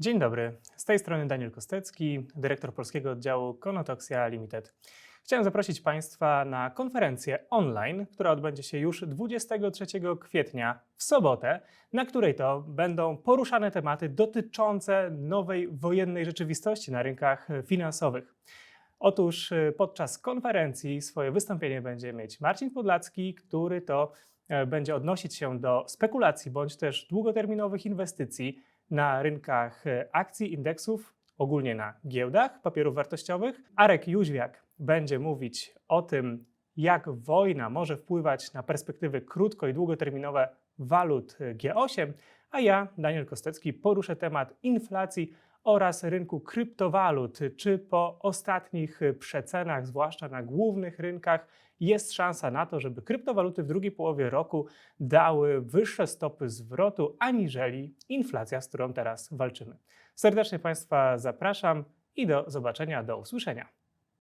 Dzień dobry, z tej strony Daniel Kostecki, dyrektor polskiego oddziału Konotoxia Limited. Chciałem zaprosić Państwa na konferencję online, która odbędzie się już 23 kwietnia w sobotę, na której to będą poruszane tematy dotyczące nowej wojennej rzeczywistości na rynkach finansowych. Otóż y, podczas konferencji swoje wystąpienie będzie mieć Marcin Podlacki, który to będzie odnosić się do spekulacji bądź też długoterminowych inwestycji na rynkach e, akcji, indeksów, ogólnie na giełdach papierów wartościowych. Arek Jóźwiak będzie mówić o tym, jak wojna może wpływać na perspektywy krótko i długoterminowe walut e, G8, a ja, Daniel Kostecki, poruszę temat inflacji oraz rynku kryptowalut. Czy po ostatnich e, przecenach, zwłaszcza na głównych rynkach, jest szansa na to, żeby kryptowaluty w drugiej połowie roku dały wyższe stopy zwrotu aniżeli inflacja, z którą teraz walczymy. Serdecznie Państwa zapraszam i do zobaczenia, do usłyszenia.